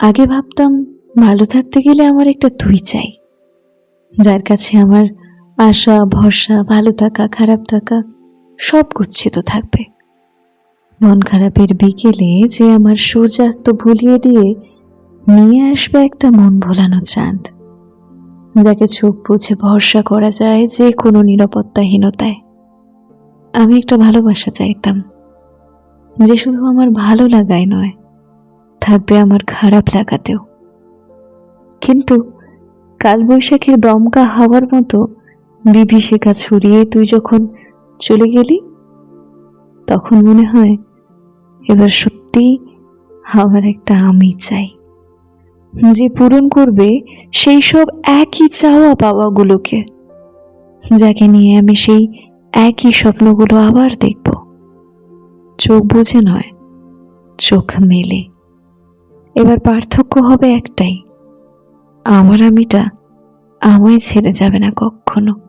আগে ভাবতাম, ভালো থাকতে গেলে আমার একটা তুই চাই। যার কাছে আমার আশা, ভরসা, ভালো থাকা, খারাপ থাকা সব গচ্ছিত থাকবে। মন খারাপের বিকেলে যে আমার সূর্যাস্ত ভুলিয়ে দিয়ে নিয়ে আসবে একটা মন ভোলানো চাঁদ, যাকে চোখ বুঝে ভরসা করা যায় যে কোনো নিরাপত্তাহীনতায়। আমি একটা ভালোবাসা চাইতাম, যে শুধু আমার ভালো লাগায় নয় থাকবে আমার খারাপ লাগাতেও। কিন্তু কালবৈশাখীর দমকা হাওয়ার মতো বিভীষিকা ছড়িয়ে তুই যখন চলে গেলি, তখন মনে হয় এবার সত্যি আমার একটা আমি চাই। যে পূরণ করবে সেই সব একই চাওয়া পাওয়াগুলোকে, যাকে নিয়ে আমি সেই একই স্বপ্নগুলো আবার দেখব। চোখ বুঝে নয়, চোখ মেলে। এবার পার্থক্য হবে একটাই। আমার আমিটা আমায় ছেড়ে যাবে না কখনো।